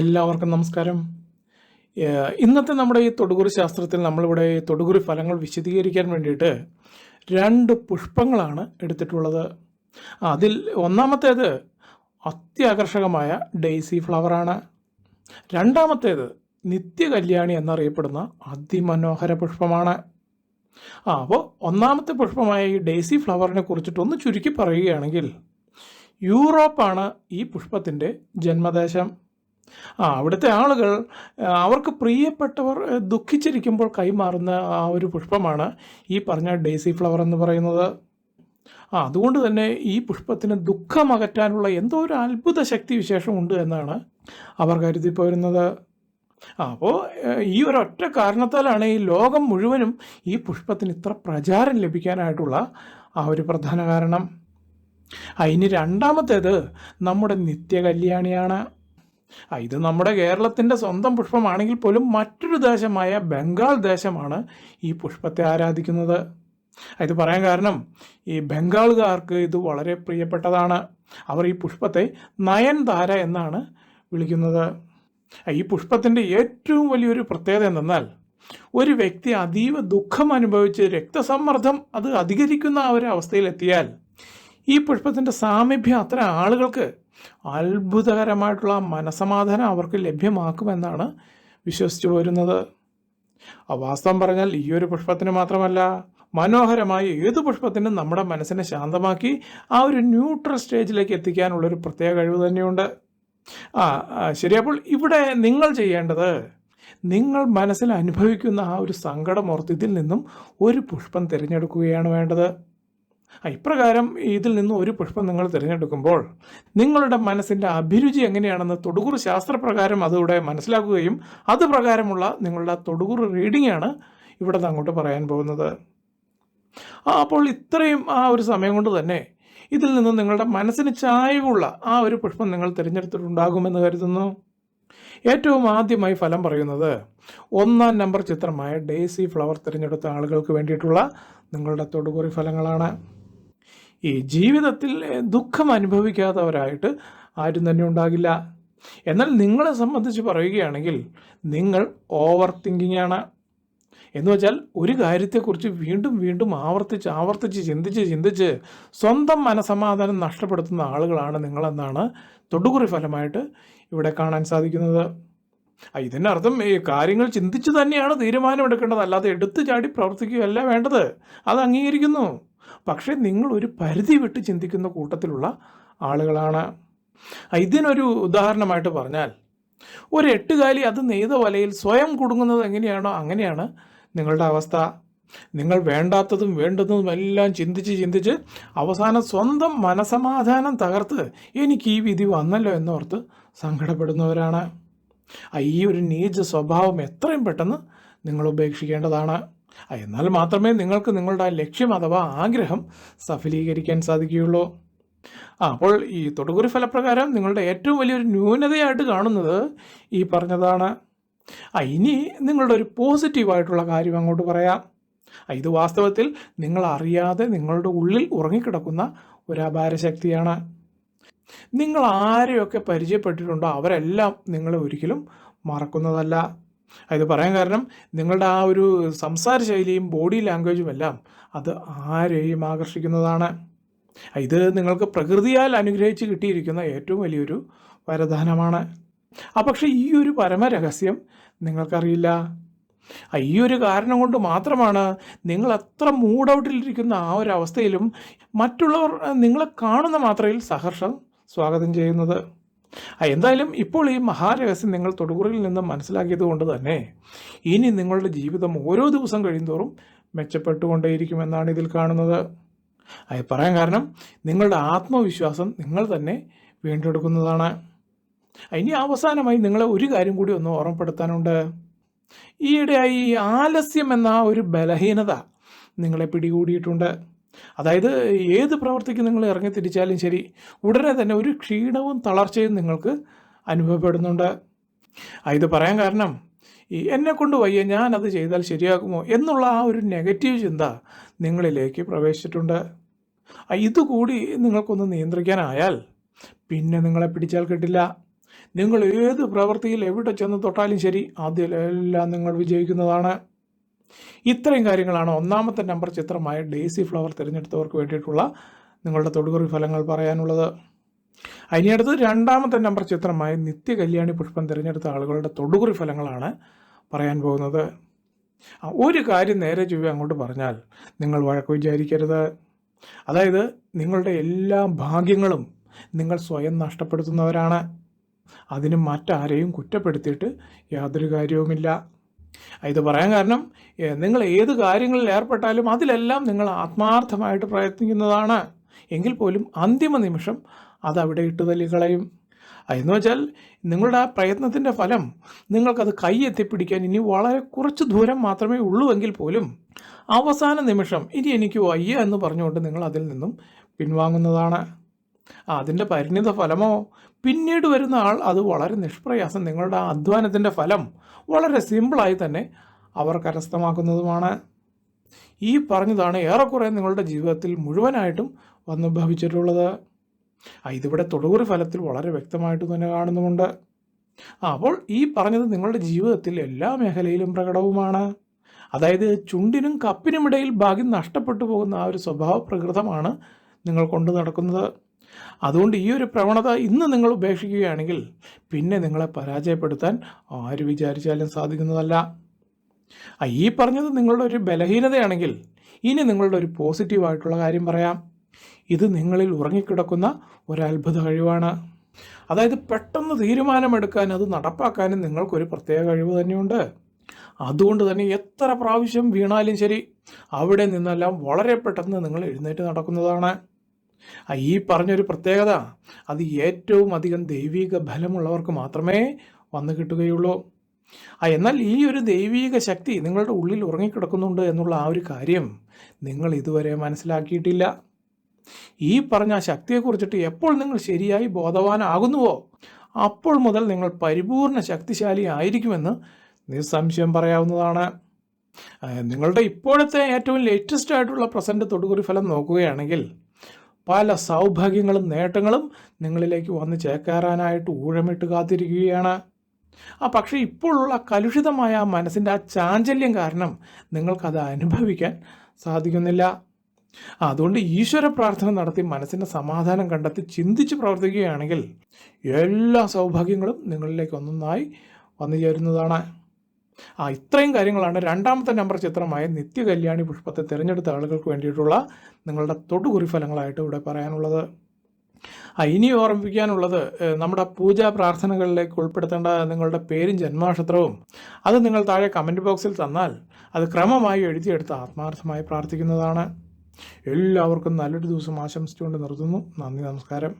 എല്ലാവർക്കും നമസ്കാരം. ഇന്നത്തെ നമ്മുടെ ഈ തൊടുകുറി ശാസ്ത്രത്തിൽ നമ്മളിവിടെ തൊടുകുറി ഫലങ്ങൾ വിശദീകരിക്കാൻ വേണ്ടിയിട്ട് രണ്ട് പുഷ്പങ്ങളാണ് എടുത്തിട്ടുള്ളത്. അതിൽ ഒന്നാമത്തേത് അത്യാകർഷകമായ ഡെയ്സി ഫ്ലവറാണ്. രണ്ടാമത്തേത് നിത്യകല്യാണി എന്നറിയപ്പെടുന്ന അതിമനോഹര പുഷ്പമാണ്. ആ അപ്പോൾ ഒന്നാമത്തെ പുഷ്പമായ ഈ ഡെയ്സി ഫ്ലവറിനെ കുറിച്ചിട്ടൊന്ന് ചുരുക്കി പറയുകയാണെങ്കിൽ യൂറോപ്പാണ് ഈ പുഷ്പത്തിന്റെ ജന്മദേശം. ആ അവിടുത്തെ ആളുകൾ അവർക്ക് പ്രിയപ്പെട്ടവർ ദുഃഖിച്ചിരിക്കുമ്പോൾ കൈമാറുന്ന ആ ഒരു പുഷ്പമാണ് ഈ പറഞ്ഞ ഡേസി ഫ്ലവർ എന്ന് പറയുന്നത്. ആ അതുകൊണ്ട് തന്നെ ഈ പുഷ്പത്തിന് ദുഃഖമകറ്റാനുള്ള എന്തോ ഒരു അത്ഭുത ശക്തി വിശേഷമുണ്ട് എന്നാണ് അവർ കരുതി പോരുന്നത്. ആ അപ്പോൾ ഈ ഒരൊറ്റ കാരണത്താലാണ് ഈ ലോകം മുഴുവനും ഈ പുഷ്പത്തിന് ഇത്ര പ്രചാരം ലഭിക്കാനായിട്ടുള്ള ആ ഒരു പ്രധാന കാരണം. ഇനി രണ്ടാമത്തേത് നമ്മുടെ നിത്യകല്യാണിയാണ്. ഇത് നമ്മുടെ കേരളത്തിന്റെ സ്വന്തം പുഷ്പമാണെങ്കിൽ പോലും മറ്റൊരു ദേശമായ ബംഗാൾ ദേശമാണ് ഈ പുഷ്പത്തെ ആരാധിക്കുന്നത്. ഇത് പറയാൻ കാരണം ഈ ബംഗാളുകാർക്ക് ഇത് വളരെ പ്രിയപ്പെട്ടതാണ്. അവർ ഈ പുഷ്പത്തെ നയൻതാര എന്നാണ് വിളിക്കുന്നത്. ഈ പുഷ്പത്തിന്റെ ഏറ്റവും വലിയൊരു പ്രത്യേകത എന്തെന്നാൽ ഒരു വ്യക്തി അതീവ ദുഃഖം അനുഭവിച്ച് രക്തസമ്മർദ്ദം അത് അധികരിക്കുന്ന ആ ഒരു അവസ്ഥയിലെത്തിയാൽ ഈ പുഷ്പത്തിന്റെ സാമീപ്യം അത്ര ആളുകൾക്ക് അത്ഭുതകരമായിട്ടുള്ള മനസമാധാനം അവർക്ക് ലഭ്യമാക്കുമെന്നാണ് വിശ്വസിച്ചു പോരുന്നത് വാസ്തവം പറഞ്ഞാൽ ഈ ഒരു പുഷ്പത്തിന് മാത്രമല്ല മനോഹരമായ ഏത് പുഷ്പത്തിനും നമ്മുടെ മനസ്സിനെ ശാന്തമാക്കി ആ ഒരു ന്യൂട്രൽ സ്റ്റേജിലേക്ക് എത്തിക്കാനുള്ളൊരു പ്രത്യേക കഴിവ് തന്നെയുണ്ട്. ആ ശരി അപ്പോൾ ഇവിടെ നിങ്ങൾ ചെയ്യേണ്ടത് നിങ്ങൾ മനസ്സിൽ അനുഭവിക്കുന്ന ആ ഒരു സങ്കടം നിന്നും ഒരു പുഷ്പം തിരഞ്ഞെടുക്കുകയാണ് വേണ്ടത്. ഇപ്രകാരം ഇതിൽ നിന്ന് ഒരു പുഷ്പം നിങ്ങൾ തിരഞ്ഞെടുക്കുമ്പോൾ നിങ്ങളുടെ മനസ്സിന്റെ അഭിരുചി എങ്ങനെയാണെന്ന് തൊടുകുറു ശാസ്ത്രപ്രകാരം അതിവിടെ മനസ്സിലാക്കുകയും അത് പ്രകാരമുള്ള നിങ്ങളുടെ തൊടുകുറു റീഡിംഗ് ആണ് ഇവിടെ അങ്ങോട്ട് പറയാൻ പോകുന്നത്. അപ്പോൾ ഇത്രയും ആ ഒരു സമയം കൊണ്ട് തന്നെ ഇതിൽ നിന്ന് നിങ്ങളുടെ മനസ്സിന് ചായവുള്ള ആ ഒരു പുഷ്പം നിങ്ങൾ തിരഞ്ഞെടുത്തിട്ടുണ്ടാകുമെന്ന് കരുതുന്നു. ഏറ്റവും ആദ്യമായി ഫലം പറയുന്നത് ഒന്നാം നമ്പർ ചിത്രമായ ഡേസി ഫ്ലവർ തിരഞ്ഞെടുത്ത ആളുകൾക്ക് വേണ്ടിയിട്ടുള്ള നിങ്ങളുടെ തൊടുകുറി ഫലങ്ങളാണ്. ഈ ജീവിതത്തിൽ ദുഃഖം അനുഭവിക്കാത്തവരായിട്ട് ആരും തന്നെ ഉണ്ടാകില്ല. എന്നാൽ നിങ്ങളെ സംബന്ധിച്ച് പറയുകയാണെങ്കിൽ നിങ്ങൾ ഓവർ തിങ്കിങ് ആണ് എന്ന് വെച്ചാൽ ഒരു കാര്യത്തെക്കുറിച്ച് വീണ്ടും വീണ്ടും ആവർത്തിച്ച് ആവർത്തിച്ച് ചിന്തിച്ച് ചിന്തിച്ച് സ്വന്തം മനസമാധാനം നഷ്ടപ്പെടുത്തുന്ന ആളുകളാണ് നിങ്ങളെന്നാണ് തൊടുകുറി ഫലമായിട്ട് ഇവിടെ കാണാൻ സാധിക്കുന്നത്. ഇതിനർത്ഥം ഈ കാര്യങ്ങൾ ചിന്തിച്ച് തന്നെയാണ് തീരുമാനമെടുക്കേണ്ടത്. അല്ലാതെ എടുത്തു ചാടി പ്രവർത്തിക്കുകയല്ല വേണ്ടത്. അത് അംഗീകരിക്കുന്നു. പക്ഷേ നിങ്ങൾ ഒരു പരിധി വിട്ട് ചിന്തിക്കുന്ന കൂട്ടത്തിലുള്ള ആളുകളാണ്. ഇതിനൊരു ഉദാഹരണമായിട്ട് പറഞ്ഞാൽ ഒരു എട്ടുകാലി അത് നെയ്ത വലയിൽ സ്വയം കുടുങ്ങുന്നത് എങ്ങനെയാണോ അങ്ങനെയാണ് നിങ്ങളുടെ അവസ്ഥ. നിങ്ങൾ വേണ്ടാത്തതും വേണ്ടുന്നതും എല്ലാം ചിന്തിച്ച് ചിന്തിച്ച് അവസാനം സ്വന്തം മനസമാധാനം തകർത്ത് എനിക്ക് ഈ വിധി വന്നല്ലോ എന്നോർത്ത് സങ്കടപ്പെടുന്നവരാണ്. ഈ ഒരു നീച സ്വഭാവം എത്രയും പെട്ടെന്ന് നിങ്ങൾ ഉപേക്ഷിക്കേണ്ടതാണ്. എന്നാൽ മാത്രമേ നിങ്ങൾക്ക് നിങ്ങളുടെ ലക്ഷ്യം അഥവാ ആഗ്രഹം സഫലീകരിക്കാൻ സാധിക്കുകയുള്ളൂ. ആ അപ്പോൾ ഈ തൊടുകുറി ഫലപ്രകാരം നിങ്ങളുടെ ഏറ്റവും വലിയൊരു ന്യൂനതയായിട്ട് കാണുന്നത് ഈ പറഞ്ഞതാണ്. ആ ഇനി നിങ്ങളുടെ ഒരു പോസിറ്റീവായിട്ടുള്ള കാര്യം അങ്ങോട്ട് പറയാം. ഇത് വാസ്തവത്തിൽ നിങ്ങൾ അറിയാതെ നിങ്ങളുടെ ഉള്ളിൽ ഉറങ്ങിക്കിടക്കുന്ന ഒരു അപാരശക്തിയാണ് നിങ്ങൾ ആരെയൊക്കെ പരിചയപ്പെട്ടിട്ടുണ്ടോ അവരെല്ലാം നിങ്ങളെ ഒരിക്കലും മറക്കുന്നതല്ല. ഇത് പറയാൻ കാരണം നിങ്ങളുടെ ആ ഒരു സംസാര ശൈലിയും ബോഡി ലാംഗ്വേജും എല്ലാം അത് ആരെയും ആകർഷിക്കുന്നതാണ്. ഇത് നിങ്ങൾക്ക് പ്രകൃതിയാൽ അനുഗ്രഹിച്ച് കിട്ടിയിരിക്കുന്ന ഏറ്റവും വലിയൊരു വരദാനമാണ്. ആ പക്ഷേ ഈ ഒരു പരമരഹസ്യം നിങ്ങൾക്കറിയില്ല. ഈ ഒരു കാരണം കൊണ്ട് മാത്രമാണ് നിങ്ങൾ എത്ര മൂഡ് ഔട്ടിലിരിക്കുന്ന ആ ഒരു അവസ്ഥയിലും മറ്റുള്ളവർ നിങ്ങളെ കാണുന്ന മാത്രയിൽ സഹർഷം സ്വാഗതം ചെയ്യുന്നത്. എന്തായാലും ഇപ്പോൾ ഈ മഹാരഹസ്യം നിങ്ങൾ തൊടുകുറിയിൽ നിന്ന് മനസ്സിലാക്കിയത് കൊണ്ട് തന്നെ ഇനി നിങ്ങളുടെ ജീവിതം ഓരോ ദിവസം കഴിയുന്തോറും മെച്ചപ്പെട്ടുകൊണ്ടേയിരിക്കുമെന്നാണ് ഇതിൽ കാണുന്നത്. അത് പറയാൻ കാരണം നിങ്ങളുടെ ആത്മവിശ്വാസം നിങ്ങൾ തന്നെ വീണ്ടെടുക്കുന്നതാണ്. ഇനി അവസാനമായി നിങ്ങളെ ഒരു കാര്യം കൂടി ഒന്ന് ഓർമ്മപ്പെടുത്താനുണ്ട്. ഈയിടെയായി ആലസ്യം എന്ന ഒരു ബലഹീനത നിങ്ങളെ പിടികൂടിയിട്ടുണ്ട്. അതായത് ഏത് പ്രവർത്തിക്ക് നിങ്ങൾ ഇറങ്ങി തിരിച്ചാലും ശരി ഉടനെ തന്നെ ഒരു ക്ഷീണവും തളർച്ചയും നിങ്ങൾക്ക് അനുഭവപ്പെടുന്നുണ്ട്. ഇത് പറയാൻ കാരണം ഈ എന്നെ കൊണ്ട് വയ്യ ഞാൻ അത് ചെയ്താൽ ശരിയാകുമോ എന്നുള്ള ആ ഒരു നെഗറ്റീവ് ചിന്ത നിങ്ങളിലേക്ക് പ്രവേശിച്ചിട്ടുണ്ട്. ഇതുകൂടി നിങ്ങൾക്കൊന്ന് നിയന്ത്രിക്കാനായാൽ പിന്നെ നിങ്ങളെ പിടിച്ചാൽ കിട്ടില്ല. നിങ്ങൾ ഏത് പ്രവൃത്തിയിൽ എവിടെ ചെന്ന് തൊട്ടാലും ശരി ആദ്യം എല്ലാം നിങ്ങൾ വിജയിക്കുന്നതാണ്. ഇത്രയും കാര്യങ്ങളാണ് ഒന്നാമത്തെ നമ്പർ ചിത്രമായ ഡേസി ഫ്ലവർ തിരഞ്ഞെടുത്തവർക്ക് വേണ്ടിയിട്ടുള്ള നിങ്ങളുടെ തൊടുകുറി ഫലങ്ങൾ പറയാനുള്ളത്. ഇനി അടുത്തത് രണ്ടാമത്തെ നമ്പർ ചിത്രമായ നിത്യകല്യാണി പുഷ്പം തിരഞ്ഞെടുത്ത ആളുകളുടെ തൊടുകുറി ഫലങ്ങളാണ് പറയാൻ പോകുന്നത്. ഒരു കാര്യം നേരെ ചൊവ്വ അങ്ങോട്ട് പറഞ്ഞാൽ നിങ്ങൾ വഴക്ക് വിചാരിക്കരുത്. അതായത് നിങ്ങളുടെ എല്ലാ ഭാഗ്യങ്ങളും നിങ്ങൾ സ്വയം നഷ്ടപ്പെടുത്തുന്നവരാണ്. അതിന് മറ്റാരെയും കുറ്റപ്പെടുത്തിയിട്ട് യാതൊരു കാര്യവുമില്ല. ഇത് പറയാൻ കാരണം നിങ്ങൾ ഏത് കാര്യങ്ങളിൽ ഏർപ്പെട്ടാലും അതിലെല്ലാം നിങ്ങൾ ആത്മാർത്ഥമായിട്ട് പ്രയത്നിക്കുന്നതാണ്. എങ്കിൽ പോലും അന്തിമ നിമിഷം അതവിടെ ഇട്ട് തല്ലിക്കളയും എന്ന് വെച്ചാൽ നിങ്ങളുടെ ആ പ്രയത്നത്തിന്റെ ഫലം നിങ്ങൾക്കത് കൈ എത്തിപ്പിടിക്കാൻ ഇനി വളരെ കുറച്ച് ദൂരം മാത്രമേ ഉള്ളൂ എങ്കിൽ പോലും അവസാന നിമിഷം ഇനി എനിക്ക് വയ്യ എന്ന് പറഞ്ഞുകൊണ്ട് നിങ്ങൾ അതിൽ നിന്നും പിൻവാങ്ങുന്നതാണ്. അതിന്റെ പരിണിത ഫലമോ? പിന്നീട് വരുന്ന ആൾ അത് വളരെ നിഷ്പ്രയാസം നിങ്ങളുടെ ആ അധ്വാനത്തിന്റെ ഫലം വളരെ സിമ്പിളായി തന്നെ അവർ കരസ്ഥമാക്കുന്നതുമാണ്. ഈ പറഞ്ഞതാണ് ഏറെക്കുറെ നിങ്ങളുടെ ജീവിതത്തിൽ മുഴുവനായിട്ടും വന്നു ഭവിച്ചിട്ടുള്ളത്. ഇതിവിടെ തൊടുകുറി ഫലത്തിൽ വളരെ വ്യക്തമായിട്ട് തന്നെ കാണുന്നുമുണ്ട്. അപ്പോൾ ഈ പറഞ്ഞത് നിങ്ങളുടെ ജീവിതത്തിൽ എല്ലാ മേഖലയിലും പ്രകടവുമാണ്. അതായത് ചുണ്ടിനും കപ്പിനുമിടയിൽ ഭാഗ്യം നഷ്ടപ്പെട്ടു പോകുന്ന ആ ഒരു സ്വഭാവ പ്രകൃതമാണ് നിങ്ങൾ കൊണ്ടു നടക്കുന്നത്. അതുകൊണ്ട് ഈ ഒരു പ്രവണത ഇന്ന് നിങ്ങൾ ഉപേക്ഷിക്കുകയാണെങ്കിൽ പിന്നെ നിങ്ങളെ പരാജയപ്പെടുത്താൻ ആര് വിചാരിച്ചാലും സാധിക്കുന്നതല്ല. ഈ പറഞ്ഞത് നിങ്ങളുടെ ഒരു ബലഹീനതയാണെങ്കിൽ ഇനി നിങ്ങളുടെ ഒരു പോസിറ്റീവായിട്ടുള്ള കാര്യം പറയാം. ഇത് നിങ്ങളിൽ ഉറങ്ങിക്കിടക്കുന്ന ഒരത്ഭുത കഴിവാണ്. അതായത് പെട്ടെന്ന് തീരുമാനമെടുക്കാൻ അത് നടപ്പാക്കാനും നിങ്ങൾക്കൊരു പ്രത്യേക കഴിവ് തന്നെയുണ്ട്. അതുകൊണ്ട് തന്നെ എത്ര പ്രാവശ്യം വീണാലും ശരി അവിടെ നിന്നെല്ലാം വളരെ പെട്ടെന്ന് നിങ്ങൾ എഴുന്നേറ്റ് നടക്കുന്നതാണ്. ഈ പറഞ്ഞൊരു പ്രത്യേകത അത് ഏറ്റവും അധികം ദൈവിക ബലമുള്ളവർക്ക് മാത്രമേ വന്നു കിട്ടുകയുള്ളൂ. ആ എന്നാൽ ഈ ഒരു ദൈവിക ശക്തി നിങ്ങളുടെ ഉള്ളിൽ ഉറങ്ങിക്കിടക്കുന്നുണ്ട് എന്നുള്ള ആ ഒരു കാര്യം നിങ്ങൾ ഇതുവരെ മനസ്സിലാക്കിയിട്ടില്ല. ഈ പറഞ്ഞ ശക്തിയെക്കുറിച്ചിട്ട് എപ്പോൾ നിങ്ങൾ ശരിയായി ബോധവാനാകുന്നുവോ അപ്പോൾ മുതൽ നിങ്ങൾ പരിപൂർണ ശക്തിശാലി ആയിരിക്കുമെന്ന് നിസ്സംശയം പറയാവുന്നതാണ്. നിങ്ങളുടെ ഇപ്പോഴത്തെ ഏറ്റവും ലേറ്റസ്റ്റ് ആയിട്ടുള്ള പ്രസന്റ് തൊടുകുറി ഫലം നോക്കുകയാണെങ്കിൽ പല സൗഭാഗ്യങ്ങളും നേട്ടങ്ങളും നിങ്ങളിലേക്ക് വന്ന് ചേക്കേറാനായിട്ട് ഊഴമിട്ട് കാത്തിരിക്കുകയാണ്. ആ പക്ഷേ ഇപ്പോഴുള്ള കലുഷിതമായ ആ മനസ്സിന്റെ ആ ചാഞ്ചല്യം കാരണം നിങ്ങൾക്കത് അനുഭവിക്കാൻ സാധിക്കുന്നില്ല. അതുകൊണ്ട് ഈശ്വര പ്രാർത്ഥന നടത്തി മനസ്സിന്റെ സമാധാനം കണ്ടെത്തി ചിന്തിച്ച് പ്രവർത്തിക്കുകയാണെങ്കിൽ എല്ലാ സൗഭാഗ്യങ്ങളും നിങ്ങളിലേക്ക് ഒന്നൊന്നായി വന്നു ചേരുന്നതാണ്. ആ ഇത്രയും കാര്യങ്ങളാണ് രണ്ടാമത്തെ നമ്പർ ചിത്രമായ നിത്യകല്യാണി പുഷ്പത്തെ തിരഞ്ഞെടുത്ത ആളുകൾക്ക് വേണ്ടിയിട്ടുള്ള നിങ്ങളുടെ തൊടുകുറി ഫലങ്ങളായിട്ട് ഇവിടെ പറയാനുള്ളത്. ഇനി ഓർമ്മിപ്പിക്കാനുള്ളത് നമ്മുടെ പൂജാ പ്രാർത്ഥനകളിലേക്ക് ഉൾപ്പെടുത്തേണ്ട നിങ്ങളുടെ പേരും ജന്മനക്ഷത്രവും അത് നിങ്ങൾ താഴെ കമന്റ് ബോക്സിൽ തന്നാൽ അത് ക്രമമായി എഴുതിയെടുത്ത് ആത്മാർത്ഥമായി പ്രാർത്ഥിക്കുന്നതാണ്. എല്ലാവർക്കും നല്ലൊരു ദിവസം ആശംസിച്ചുകൊണ്ട് നിർത്തുന്നു. നന്ദി നമസ്കാരം.